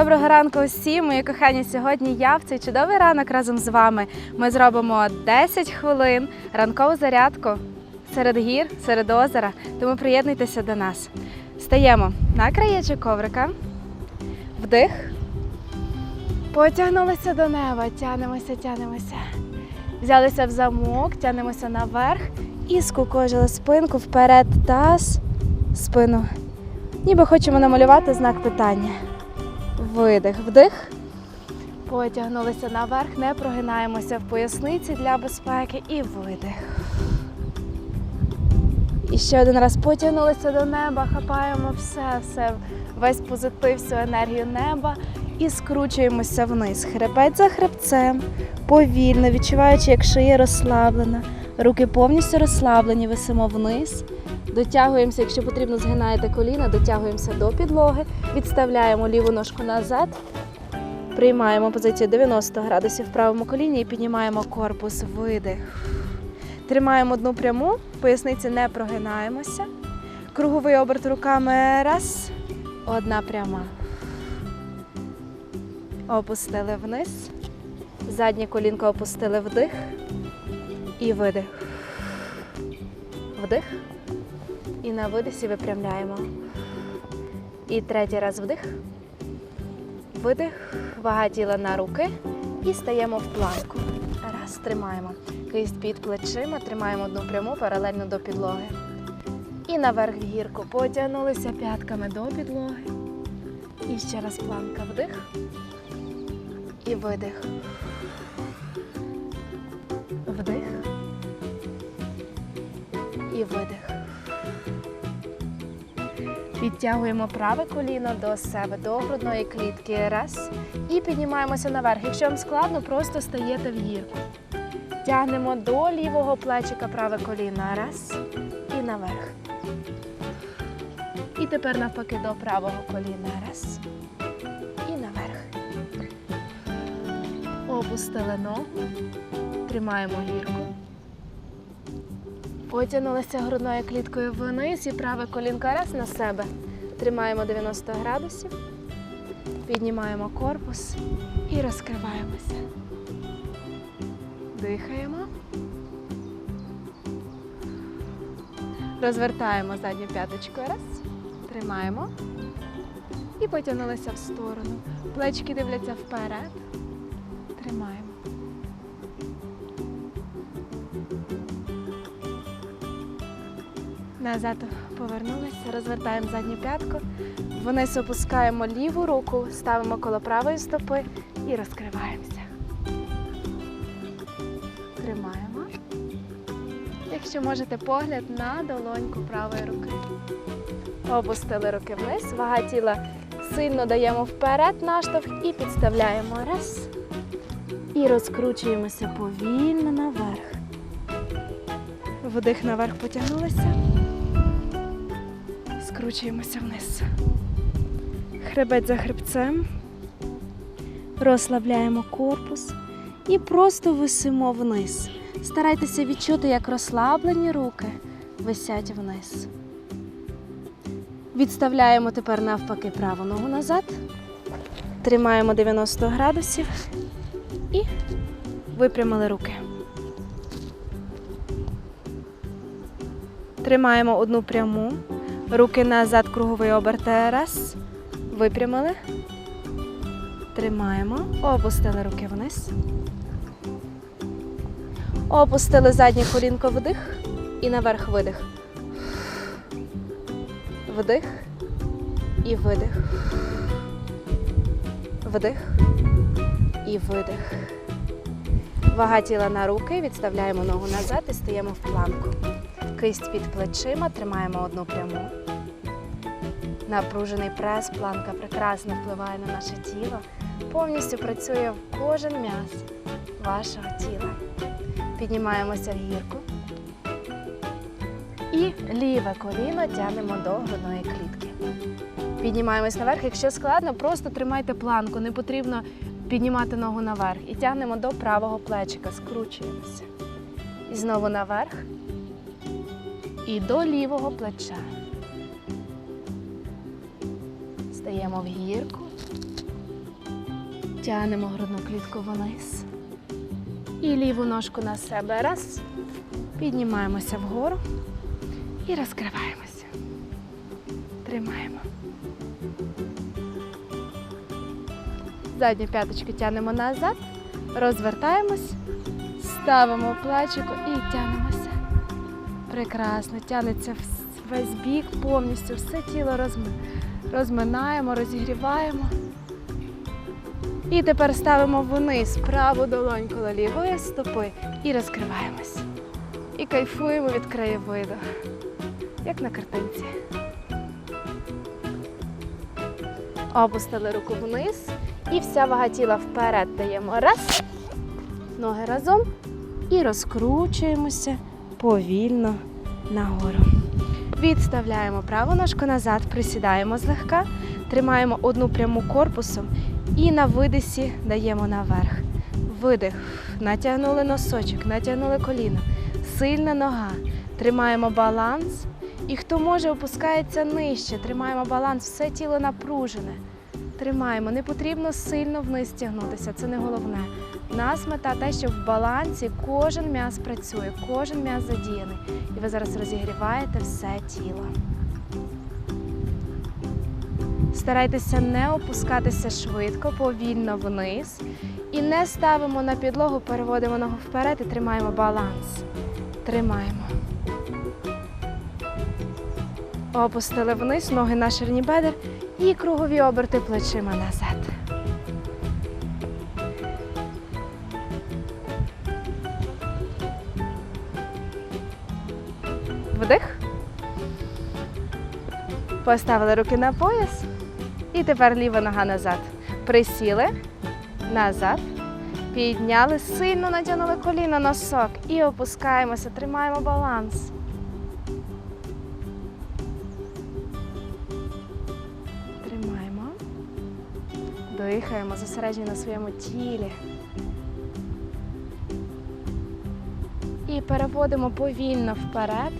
Доброго ранку усім, мої кохані. Сьогодні я в цей чудовий ранок разом з вами. Ми зробимо 10 хвилин ранкову зарядку серед гір, серед озера. Тому приєднуйтеся до нас. Стаємо на краєчок коврика. Вдих. Потягнулися до неба, тянемося, тянемося. Взялися в замок, тянемося наверх і скукожили спинку вперед, таз, спину. Ніби хочемо намалювати знак питання. Видих, вдих. Потягнулися наверх, не прогинаємося в поясниці для безпеки і видих. І ще один раз потягнулися до неба, хапаємо все, все, весь позитив, всю енергію неба і скручуємося вниз. Хребет за хребцем, повільно, відчуваючи, як шия розслаблена. Руки повністю розслаблені, висимо вниз. Дотягуємося, якщо потрібно, згинаєте коліна, дотягуємося до підлоги, відставляємо ліву ножку назад, приймаємо позицію 90 градусів в правому коліні і піднімаємо корпус, видих. Тримаємо одну пряму, поясниці не прогинаємося. Круговий оберт руками. Раз, одна пряма. Опустили вниз. Заднє колінко опустили вдих і видих. Вдих. І на видисі випрямляємо. І третій раз вдих. Видих. Вага тіла на руки. І стаємо в планку. Раз, тримаємо. Кисть під плечима, тримаємо одну пряму паралельно до підлоги. І наверх в гірку. Потягнулися п'ятками до підлоги. І ще раз планка. Вдих. І видих. Вдих. І видих. Підтягуємо праве коліно до себе, до грудної клітки. Раз. І піднімаємося наверх. Якщо вам складно, просто стаєте в гірку. Тягнемо до лівого плечика праве коліно. Раз. І наверх. І тепер навпаки до правого коліна. Раз. І наверх. Опустили ногу. Тримаємо гірку. Потягнулися грудною кліткою вниз і праве колінко раз на себе. Тримаємо 90 градусів. Піднімаємо корпус і розкриваємося. Дихаємо. Розвертаємо задню п'яточку. Раз. Тримаємо. І потягнулися в сторону. Плечки дивляться вперед. Тримаємо. Назад повернулися, розвертаємо задню п'ятку. Вниз опускаємо ліву руку, ставимо коло правої стопи і розкриваємося. Тримаємо. Якщо можете, погляд на долоньку правої руки. Опустили руки вниз, вага тіла сильно даємо вперед наштовх і підставляємо. Раз. І розкручуємося повільно наверх. Вдих наверх потягнулися. Скручуємося вниз. Хребет за хребцем. Розслабляємо корпус і просто висимо вниз. Старайтеся відчути, як розслаблені руки висять вниз. Відставляємо тепер навпаки праву ногу назад. Тримаємо 90 градусів і випрямили руки. Тримаємо одну пряму. Руки назад, круговий оберт. Раз. Випрямили. Тримаємо. Опустили руки вниз. Опустили заднє колінко вдих. І наверх видих. Вдих. І видих. Вдих. І видих. Вага тіла на руки. Відставляємо ногу назад і стаємо в планку. Кисть під плечима, тримаємо одну пряму. Напружений прес, планка прекрасно впливає на наше тіло. Повністю працює кожен м'яз вашого тіла. Піднімаємося в гірку. І ліве коліно тягнемо до грудної клітки. Піднімаємось наверх. Якщо складно, просто тримайте планку, не потрібно піднімати ногу наверх. І тягнемо до правого плечика, скручуємося. І знову наверх і до лівого плеча. Стаємо в гірку. Тягнемо грудну клітку вниз. І ліву ножку на себе. Раз. Піднімаємося вгору і розкриваємося. Тримаємо. Задню п'яточку тягнемо назад, розвертаємось, ставимо плечико і тягнемося. Прекрасно, тягнеться вс- весь бік, повністю все тіло розминаємо, розігріваємо. І тепер ставимо вниз праву долонь коло лівої стопи і розкриваємось. І кайфуємо від краєвиду, як на картинці. Опустили руку вниз і вся вага тіла вперед даємо. Раз. Ноги разом і розкручуємося повільно нагору. Відставляємо праву ножку назад, присідаємо злегка, тримаємо одну пряму корпусом і на видисі даємо наверх. Видих. Натягнули носочок, натягнули коліно. Сильна нога. Тримаємо баланс. І хто може, опускається нижче. Тримаємо баланс, все тіло напружене. Тримаємо. Не потрібно сильно вниз тягнутися, це не головне. Нас мета те, що в балансі кожен м'яз працює, кожен м'яз задіяний. І ви зараз розігріваєте все тіло. Старайтеся не опускатися швидко, повільно вниз. І не ставимо на підлогу, переводимо ногу вперед і тримаємо баланс. Тримаємо. Опустили вниз, ноги на ширині бедер і кругові оберти плечима назад. Поставили руки на пояс. І тепер ліва нога назад. Присіли назад. Підняли, сильно натягнули коліно носок і опускаємося, тримаємо баланс. Тримаємо. Дихаємо, зосереджені на своєму тілі. І переводимо повільно вперед.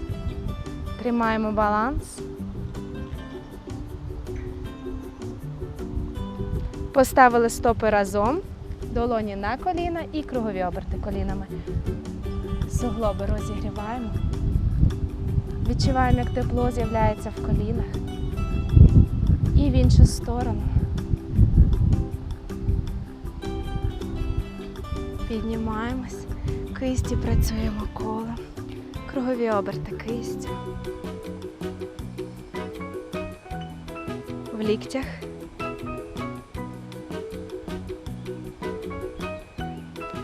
Тримаємо баланс. Поставили стопи разом, долоні на коліна і кругові оберти колінами. Суглоби розігріваємо. Відчуваємо, як тепло з'являється в колінах. І в іншу сторону. Піднімаємось. Кисті працюємо колом. Кругові оберти кистю. В ліктях.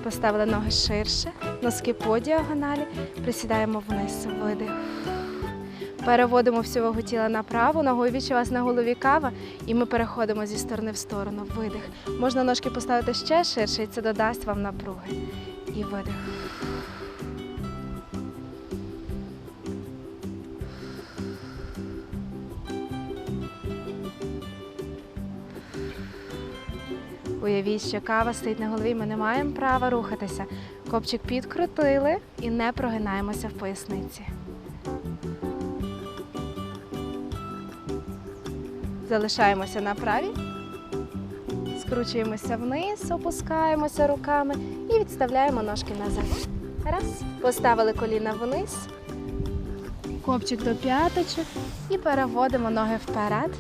Поставили ноги ширше, носки по діагоналі, присідаємо вниз, видих. Переводимо всю вагу тіла направо, ногою вас на голові кава, і ми переходимо зі сторони в сторону. Видих. Можна ножки поставити ще ширше, і це додасть вам напруги. І видих. Уявіть, що кава стоїть на голові, ми не маємо права рухатися. Копчик підкрутили і не прогинаємося в поясниці. Залишаємося на правій. Скручуємося вниз, опускаємося руками і відставляємо ножки назад. Раз. Поставили коліна вниз, копчик до п'яточок і переводимо ноги вперед.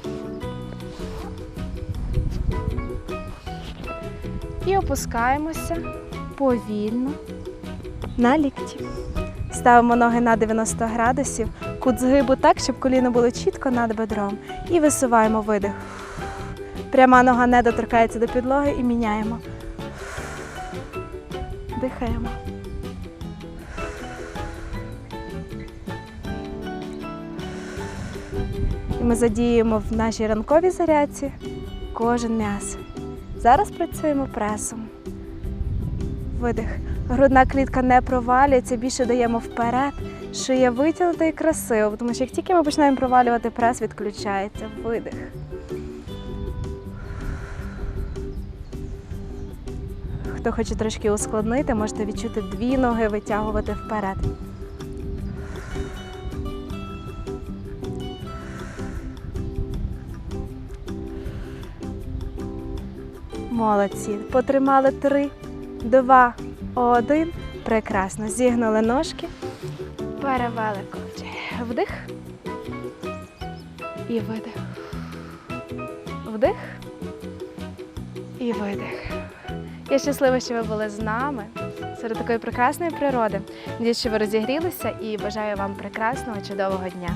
І опускаємося повільно на лікті. Ставимо ноги на 90 градусів, кут згибу так, щоб коліно було чітко над бедром. І висуваємо видих. Пряма нога не доторкається до підлоги і міняємо. Дихаємо. І ми задіємо в нашій ранковій зарядці кожен м'яз. Зараз працюємо пресом. Видих. Грудна клітка не провалюється, більше даємо вперед. Шия витягнута і красиво, тому що як тільки ми починаємо провалювати прес, відключається. Видих. Хто хоче трошки ускладнити, можете відчути дві ноги витягувати вперед. Молодці. Потримали три, два, один. Прекрасно. Зігнули ножки. Перевели ковчі. Вдих. І видих. Вдих. І видих. Я щаслива, що ви були з нами серед такої прекрасної природи. Надіюсь, що ви розігрілися і бажаю вам прекрасного, чудового дня.